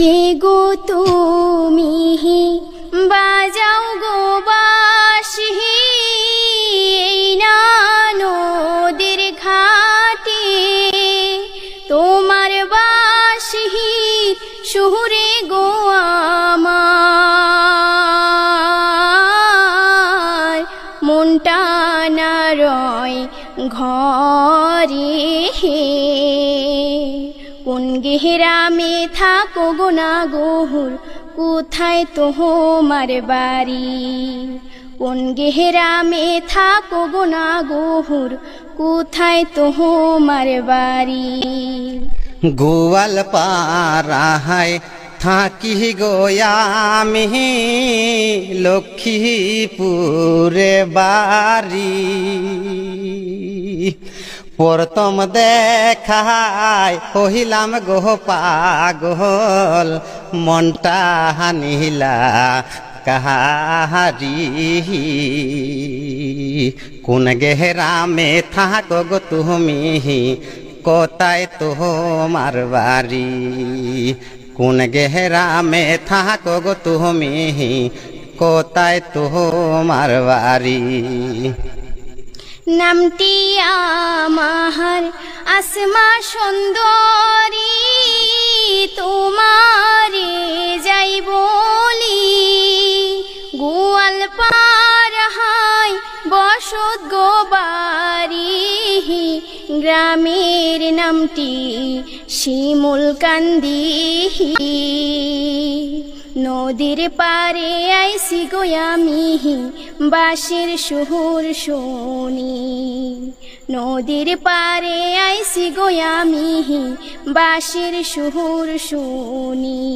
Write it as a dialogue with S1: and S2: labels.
S1: কে গো তুমি? বাজাও গো বাঁশি। এই নদীর ঘাটে। তোমার বাঁশি সুরে গো আমার। মনটা না ঘরে। কোন গেহরামে থাকো গো না গোহুর? কোথায় তোমার বাড়ি? কোন গেহরামে থাকো গো না গোহুর? কোথায় তোমার বাড়ি?
S2: গোয়াল পাড়াহায় থাকি গোয়ামি লক্ষ্মীপুরে বাড়ি। প্রথম দেখায় কহিলাম গো পাগল, মনটা হানিলা, কাহারি? কোন গেহরামে থাকো গো তুমি, কোথায় তোমার বাড়ি? কোন গেহরামে থাকো গো তুমি, কোথায় তোমার বাড়ি?
S1: নামটি আমার আসমা সুন্দরী, তোমারে যাই বলি। গোয়াল পাড়াহাই বসত গো বাড়ি গ্রামের নামটি শিমুল কান্দি নদীর পারে আইসি গোয়ামি বাসির সুহুর শুনি। নদীর পারে আইসি গোয়ামি বাসির সুহুর শুনি।